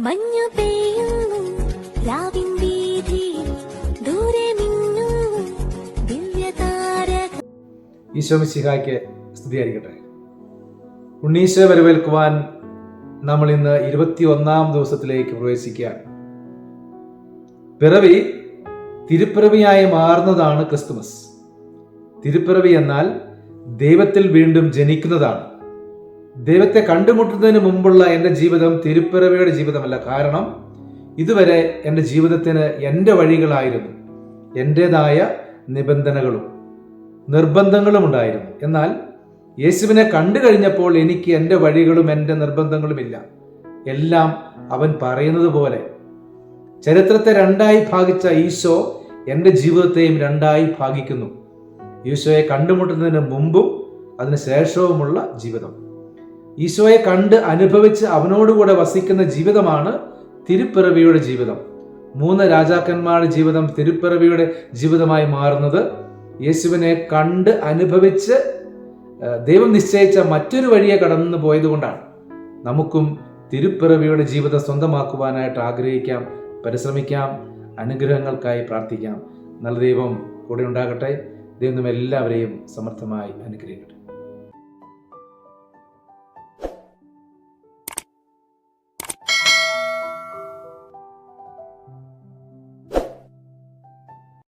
മഞ്ഞു പെയ്യുന്നു രാവിൻ വീഥിയിൽ ദൂരെ മിന്നുന്നു ദിവ്യതാരക ഈശോ മിശിഹായ്ക്ക് സ്തുതിയായിരിക്കട്ടെ. ഉണ്ണീശോ വരവേൽക്കുവാൻ നമ്മൾ ഇന്ന് ഇരുപത്തി ഒന്നാം ദിവസത്തിലേക്ക് പ്രവേശിക്കുകയാണ് പിറവി തിരുപ്പിറവിയായി മാറുന്നതാണ് ക്രിസ്തുമസ്. തിരുപ്പിറവി എന്നാൽ ദൈവത്തിൽ വീണ്ടും ജനിക്കുന്നതാണ്. ദൈവത്തെ കണ്ടുമുട്ടുന്നതിന് മുമ്പുള്ള എന്റെ ജീവിതം തിരുപ്പിറവിയുടെ ജീവിതമല്ല. കാരണം ഇതുവരെ എന്റെ ജീവിതത്തിന് എന്റെ വഴികളായിരുന്നു. എന്റെതായ നിബന്ധനകളും നിർബന്ധങ്ങളും ഉണ്ടായിരുന്നു. എന്നാൽ യേശുവിനെ കണ്ടു കഴിഞ്ഞപ്പോൾ എനിക്ക് എന്റെ വഴികളും എന്റെ നിർബന്ധങ്ങളുമില്ല. എല്ലാം അവൻ പറയുന്നത് പോലെ ചരിത്രത്തെ രണ്ടായി ഭാഗിച്ച ഈശോ എന്റെ ജീവിതത്തെയും രണ്ടായി ഭാഗിക്കുന്നു. ഈശോയെ കണ്ടുമുട്ടുന്നതിന് മുമ്പും അതിന് ശേഷവുമുള്ള ജീവിതം. ഈശോയെ കണ്ട് അനുഭവിച്ച് അവനോടുകൂടെ വസിക്കുന്ന ജീവിതമാണ് തിരുപ്പിറവിയുടെ ജീവിതം. മൂന്ന് രാജാക്കന്മാരുടെ ജീവിതം തിരുപ്പിറവിയുടെ ജീവിതമായി മാറുന്നത് യേശുവിനെ കണ്ട് അനുഭവിച്ച് ദൈവം നിശ്ചയിച്ച മറ്റൊരു വഴിയെ കടന്നു പോയതുകൊണ്ടാണ്. നമുക്കും തിരുപ്പിറവിയുടെ ജീവിതം സ്വന്തമാക്കുവാനായിട്ട് ആഗ്രഹിക്കാം പരിശ്രമിക്കാം അനുഗ്രഹങ്ങൾക്കായി പ്രാർത്ഥിക്കാം. നല്ല ദൈവം കൂടെ ഉണ്ടാകട്ടെ. ദൈവം എല്ലാവരെയും സമർത്ഥമായി അനുഗ്രഹിക്കട്ടെ.